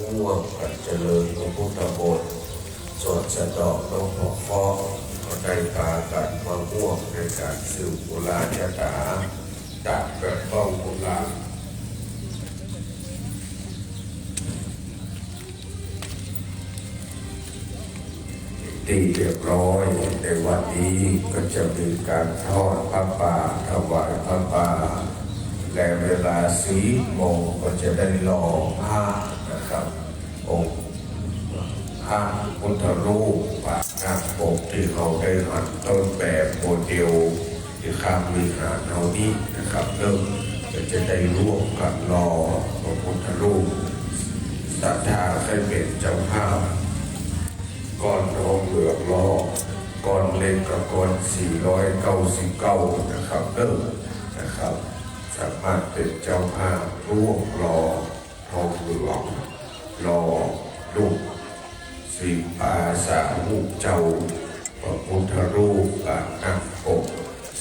ง่วงกันเจริญพระพุทธบทสวดสะดอกต้องพอฟ้องก็ได้พากันมาง่วงในการสืบโบราณยถาดักแบบเบ้าโบราณตีเรียบร้อยในวันนี้ก็จะมีการทอดพระป่าถวายพระป่าและเวลาสีโมงก็จะได้รอผ้านะครับองค์ ผ้าพุทธรูปปากน้าปกที่เขาได้หันต้นแบบโมเดลที่ข้ามวิหารเอานี้นะครับเริ่มจะได้ร่วมกันรอพระพุทธรูปศรัทธาให้เป็นเจ้าภาพก้อนทองเหลืองรอก้อนเล็กกับก้อน 499 นะครับเริ่มนะครับ สามารถเป็นเจ้าภาพร่วมรอ พระพุทธรูปปางนั่งปก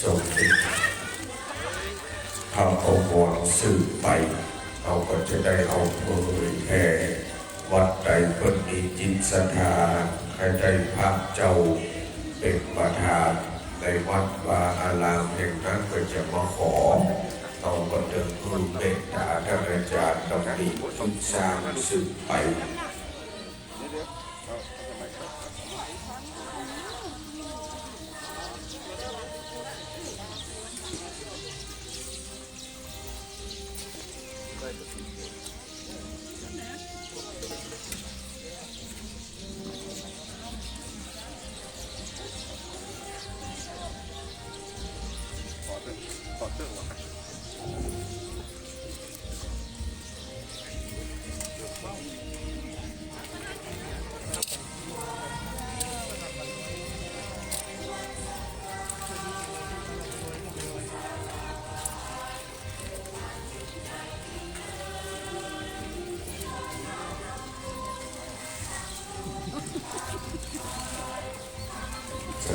ทรงเป็นพระองค์วรสืบไป เราก็จะได้เอาเผยแผ่วัดใดเพิ่นมีจิตศรัทธาใครได้พระเจ้าเป็นประธานในวัดวาอารามแห่งนั้นก็จะมาขอเราก็เดินคุณเมตตาท่านอาจารย์ตำหนิทุกสร้างสืบไป จะ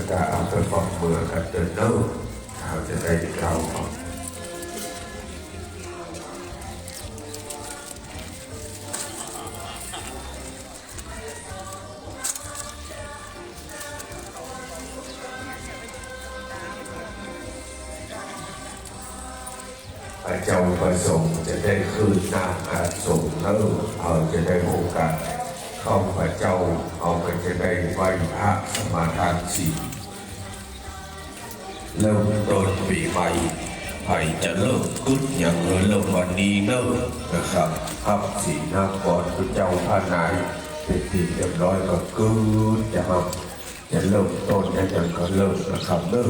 ได้เอาไปฟังเมือกันเดินเนิ่เขาจะได้เข้าฟังพระเจ้าประสงค์จะได้คืนนาอาสงฆ์แล้วเขาจะได้โอกาสเข้าพระเจ้าเขาก็จะได้ไหวพระสมาทานสี เริ่มต้นปีใหม่ใครจะเริ่มขึ้นอย่างเริ่มวันนี้เนอะนะครับครับสีนักก่อนพระเจ้าพระนายเป็นที่เรียบร้อยก็ขึ้นจะครับจะเริ่มต้นอย่างนั้นก็เริ่มนะครับเริ่ม